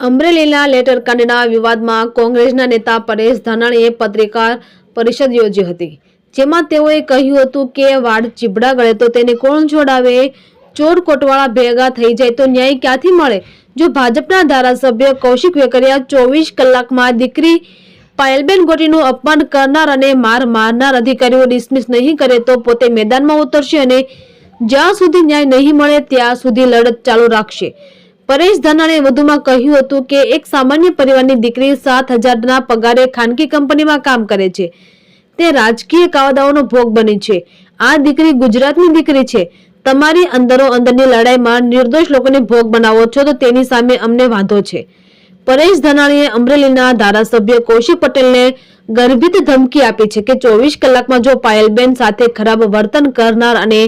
અમરેલીના લેટરકાંડના વિવાદમાં કોંગ્રેસના નેતા પરેશ ધાનાણીએ પત્રકાર પરિષદ યોજી હતી, જેમાં તેઓએ કહ્યું હતું કે વાડ ચીબડા ગળે તો તેને કોણ છોડાવે? ચોર કોટવાળા ભેગા થઈ જાય તો ન્યાય ક્યાંથી મળે? જો ભાજપના ધારાસભ્ય કૌશિક વેકરિયા ચોવીસ કલાકમાં દીકરી પાયલબેન ગોટીનું અપમાન કરનાર અને માર મારનાર અધિકારીઓ ડિસમિસ નહીં કરે તો પોતે મેદાનમાં ઉતરશે અને જ્યાં સુધી ન્યાય નહીં મળે ત્યાં સુધી લડત ચાલુ રાખશે. પરેશ ધાનાણીએ વધુમાં કહ્યું હતું કે એક સામાન્ય પરિવારની દીકરી સાત હજારના પગારે ખાનગી કંપનીમાં કામ કરે છે. તે રાજકીય કાયદાઓનો ભોગ બની છે. આ દીકરી ગુજરાતની દીકરી છે. તમારી અંદરો અંદરની લડાઈમાં નિર્દોષ લોકોને ભોગ બનાવો છો તો તેની સામે અમને વાંધો છે. પરેશ ધાનાણીએ અમરેલીના ધારાસભ્ય કૌશિક પટેલને ગર્ભિત ધમકી આપી છે કે ચોવીસ કલાકમાં જો પાયલબેન સાથે ખરાબ વર્તન કરનાર અને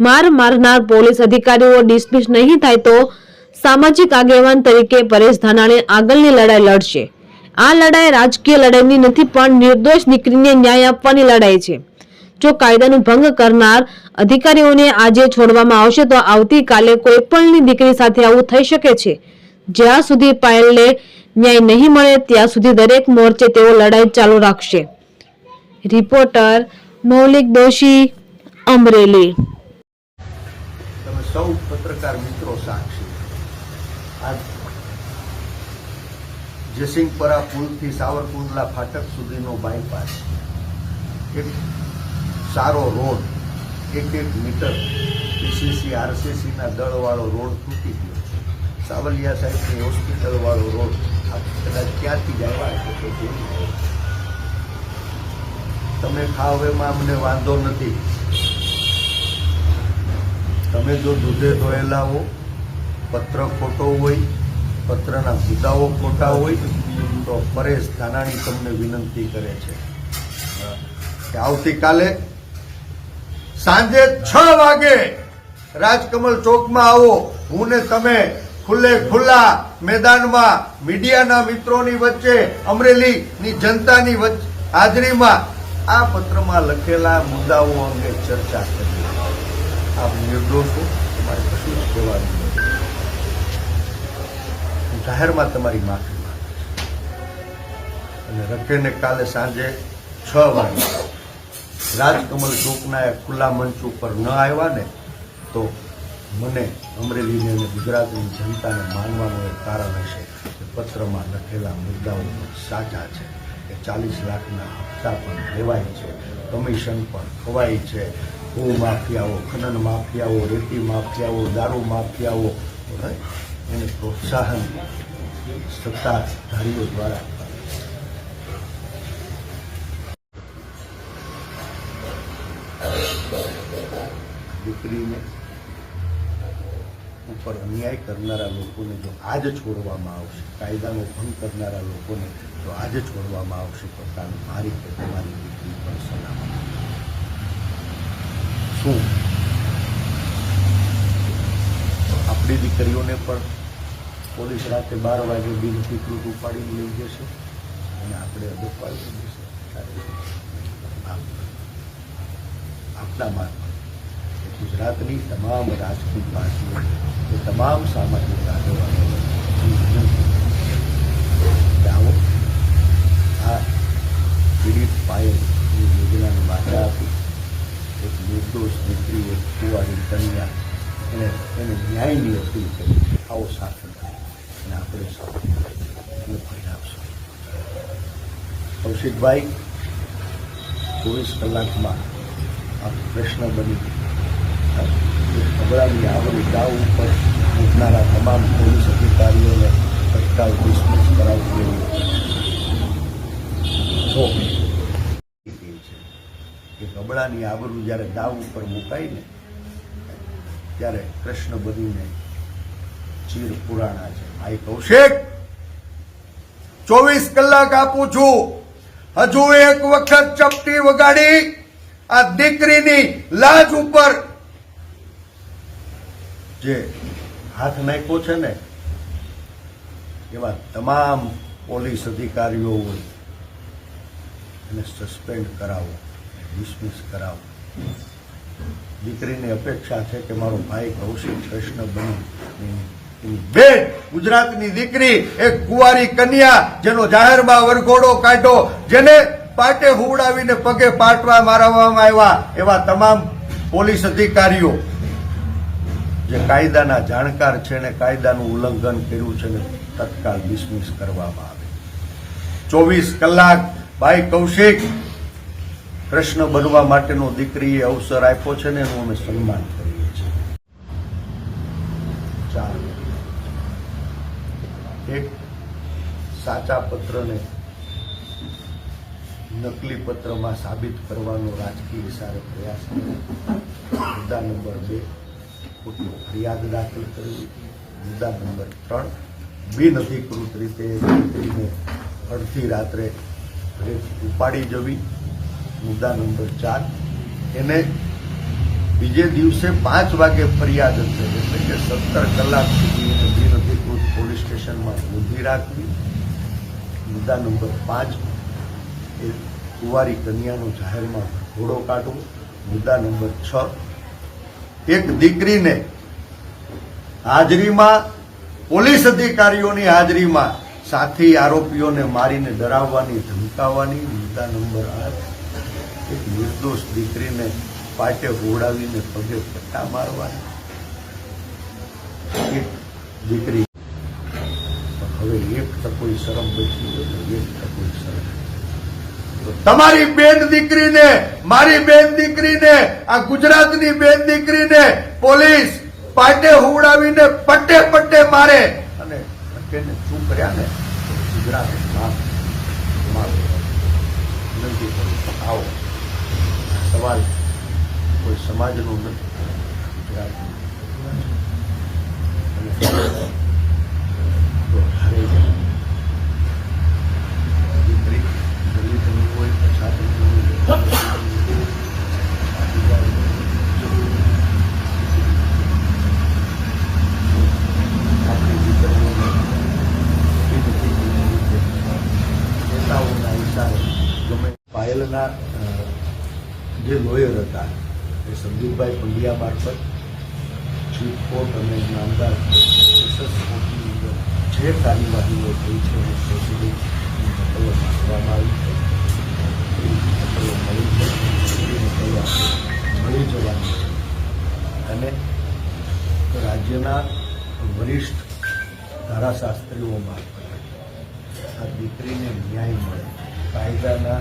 માર મારનાર પોલીસ અધિકારીઓ ડિસમિસ નહીં થાય તો સામાજિક આગેવાન તરીકે પરેશ ધાનાણી આગળની લડાઈ લડશે. આ લડાઈ રાજકીય લડાઈની નથી, પણ નિર્દોષ દીકરીને ન્યાય આપવાની લડાઈ છે. જો કાયદાનું ભંગ કરનાર અધિકારીઓને આજે છોડવામાં આવશે, તો આવતીકાલે કોઈ પણની દીકરી સાથે આવું થઈ શકે છે. જ્યાં સુધી પાયલને ન્યાય નહીં મળે, ત્યાં સુધી દરેક મોરચે તેઓ લડાઈ ચાલુ રાખશે. રિપોર્ટર મૌલિક દોશી, અમરેલી. સૌ પત્રકાર મિત્રો સાક્ષી આ જયસિંહપરા પુલથી સાવરકુંડલા ફાટક સુધીનો બાયપાસ એક સારો રોડ, એક એક મીટર પીસીસી આરસીસીના દળવાળો રોડ તૂટી ગયો છે. સાવલિયા સાહેબની હોસ્પિટલવાળો રોડ કદાચ ક્યાંથી જ આવ્યા છે તો તમે ખાવ એમાં અમને વાંધો નથી. તમે જો દૂધે ધોયેલા હો, પત્ર ખોટો હોય પત્રના મુદ્દાઓ ખોટા હોય તો પરેશ ધાનાણી તમને વિનંતી કરે છે. કે આવતીકાલે સાંજે છ વાગે રાજકમલ ચોકમાં આવો. હું ને તમે ખુલ્લે ખુલ્લા મેદાનમાં મીડિયાના મિત્રોની વચ્ચે, અમરેલીની જનતાની વચ્ચે હાજરીમાં આ પત્રમાં લખેલા મુદ્દાઓ અંગે ચર્ચા કરી આપ નિર્દોષો, તમારે કશું જ કહેવાનું જાહેરમાં તમારી માફી માંગુ અને રખેને કાલે સાંજે છ વાગે રાજકમલ ચોકના એ ખુલ્લા મંચ ઉપર ન આવ્યા ને, તો મને અમરેલીને અને ગુજરાતની જનતાને માનવાનું એક કારણ હશે કે પત્રમાં લખેલા મુદ્દાઓ સાચા છે કે ચાલીસ લાખના હપ્તા પણ લેવાય છે, કમિશન પણ ખવાય છે, ભૂ માફિયાઓ, ખનન માફિયાઓ, રેતી માફિયાઓ, દારૂ માફિયાઓ? એને પ્રોત્સાહન સત્તાધારીઓ દ્વારા. દીકરીને ઉપર અન્યાય કરનારા લોકોને જો આજ છોડવામાં આવશે, કાયદાનો ભંગ કરનારા લોકોને જો આજ છોડવામાં આવશે, તો કાલ મારી કે તમારી દીકરી પણ સલામત શું? આપણી દીકરીઓને પણ પોલીસ રાતે બાર વાગે બિન અધિકૃત ઉપાડીને લઈ જશે અને આપણે દેશે ત્યારે આપ- આપના માર્ફત ગુજરાતની તમામ રાજકીય પાર્ટીઓ, એ તમામ સામાજિક આગેવાનો આવો. આ પીડિત પાયલ યોજનાને વાચા આપી. એક નિર્દોષ દીકરી, એક કુવારી કન્યા, એને એને ન્યાયની અપીલ કરી. આવો સાથે મળીએ અને આપણે સૌ ફાયદા પરિણામશું કૌશિકભાઈ, ચોવીસ કલાકમાં આ પ્રશ્ન બની અબડાની આવરી દાવ ઉપર મૂકનારા તમામ પોલીસ અધિકારીઓને તત્કાલ ડિસમિસ કરાવવું જોઈએ કે કબડાની આબરૂ જ્યારે દાવ ઉપર મુકાઈને, ત્યારે કૃષ્ણ બનીને ચીર પુરાણા છે. ભાઈ કૌશિક ચોવીસ કલાક આપું છું. હજુ એક વખત ચપટી વગાડી આ દીકરીની લાજ ઉપર. જે હાથ નાખ્યો છે ને એવા તમામ પોલીસ અધિકારીઓ હોય એને સસ્પેન્ડ કરાવો ડિસમિસ કરાવો. દીકરીની અપેક્ષા છે કે મારો ભાઈ કૌશિક કૃષ્ણ બની. બેન, ગુજરાતની દીકરી એક કુંવારી કન્યા જેનો જાહેરમાં વરઘોડો કાઢો જેને પાટે હુવડાવીને પગે પાટવા મારવામાં આવ્યા એવા તમામ પોલીસ અધિકારીઓ. જે કાયદાના જાણકાર છે ને કાયદાનું ઉલ્લંઘન કર્યું છે ને તત્કાલ ડિસમિસ કરવામાં આવે. ચોવીસ કલાક ભાઈ કૌશિક, કૃષ્ણ બનવા માટેનો દીકરીએ અવસર આપ્યો છે ને એનું અમે સન્માન કરીએ છીએ ચાર એક સાચા પત્રને નકલી પત્રમાં સાબિત કરવાનો રાજકીય ઇશારે પ્રયાસ કર્યો મુદ્દા નંબર બે, ખોટી ફરિયાદ દાખલ કરવી. મુદ્દા નંબર ત્રણ બિનઅધિકૃત રીતે દીકરીને અડધી રાત્રે ઉપાડી જવી. મુદ્દા નંબર ચાર, એને બીજે દિવસે પાંચ વાગે ફરિયાદ છે એટલે કે સત્તર કલાક સુધી પોલીસ સ્ટેશનમાં રાખવી. મુદ્દા નંબર પાંચ, એ કુંવારી કન્યાનો જાહેરમાં ઘોડો કાઢવો. મુદ્દા નંબર છ, એક દીકરીને હાજરીમાં પોલીસ અધિકારીઓની હાજરીમાં સાથી આરોપીઓને મારીને ડરાવવાની, ધમકાવવાની. મુદ્દા નંબર આઠ, એક નિર્દોષ દીકરીને પાટે હોડાવીને પગે પટ્ટા મારવાની. એક દીકરી હવે એક તકોઈ શરમ બેઠી એક તકોઈ શરમ તમારી બેન દીકરીને, મારી બેન દીકરીને, આ ગુજરાતની બેન દીકરીને પોલીસ પાટે હુવડાવીને પટ્ટે પટ્ટે મારે. અને પટ્ટેને શું કર્યા ને ગુજરાત વિનંતી કરું આવો. સવાલ કોઈ સમાજનો નથી ગુજરાતનો અને તો હારે જાય. દીકરી દલિતની હોય પછાતની હોય આપણી દીકરીઓને એ બધી રીતે નેતાઓના ગમે પાયલના જે લોયર હતા, એ સંદીપભાઈ પંડ્યા મારફત ચીફ કોર્ટ અને નામદાર જે કાર્યવાહીઓ થઈ છે, એ પ્રોસિડિંગ નકલો માંગવામાં આવી છે. નકલો મળી છે. એ નકલો મળી જવાની અને રાજ્યના વરિષ્ઠ ધારાશાસ્ત્રીઓ મારફત આ દીકરીને ન્યાય મળે. કાયદાના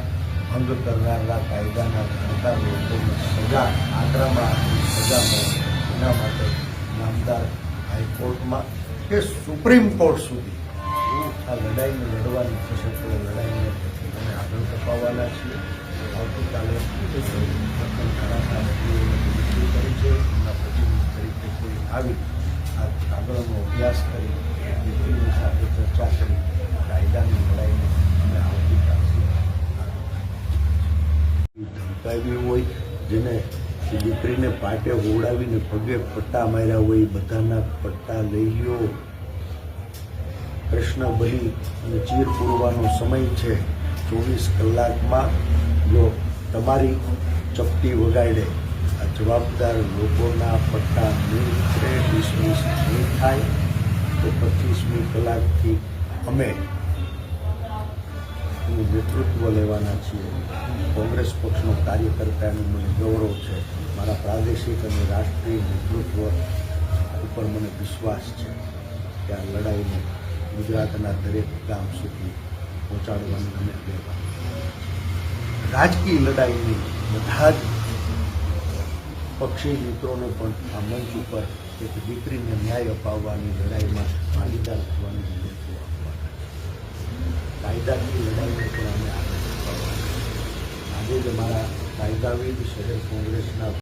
ભંગ કરનારા કાયદાના જાણતા લોકોને સજા આગ્રામાં સજા મળે. એના માટે નામદાર હાઈકોર્ટમાં કે સુપ્રીમ કોર્ટ સુધી આ લડાઈને લડવાની થશે તો લડાઈને અમે આગળ તપાવવાના છીએ. આવતીકાલે વિનંતી કરી છે. એમના પ્રતિનિધિ તરીકે કોઈ આવી આ કાગળનો અભ્યાસ કરી સાથે ચર્ચા કરી કાયદાની લડાઈને અમે આવતીકાલ ધમકાવી હોય, જેને દીકરીને પાટે હોવડાવીને પગે પટ્ટા માર્યા હોય બધાના પટ્ટા લઈ ગયો કૃષ્ણ બલી અને ચીર પૂરવાનો સમય છે. ચોવીસ કલાકમાં જો તમારી ચપટી વગાડે, આ જવાબદાર લોકોના પટ્ટા નહીં ઉતરે ડિસમિસ નહીં થાય, તો પચીસમી કલાકથી અમે એનું નેતૃત્વ લેવાના છીએ. કોંગ્રેસ પક્ષનો કાર્યકર્તા એનું મને ગૌરવ છે. મારા પ્રાદેશિક અને રાષ્ટ્રીય નેતૃત્વ ઉપર મને વિશ્વાસ છે કે આ લડાઈને ગુજરાતના દરેક ગામ સુધી પહોંચાડવાનું અમે કહેવા રાજકીય લડાઈની બધા જ પક્ષી મિત્રોને પણ આ મંચ ઉપર એક દીકરીને ન્યાય અપાવવાની લડાઈમાં ભાગીદાર થવાની કાયદાની લડાઈને પણ અમે આગળ આજે જ અમારા કાયદાવિદ શહેર કોંગ્રેસના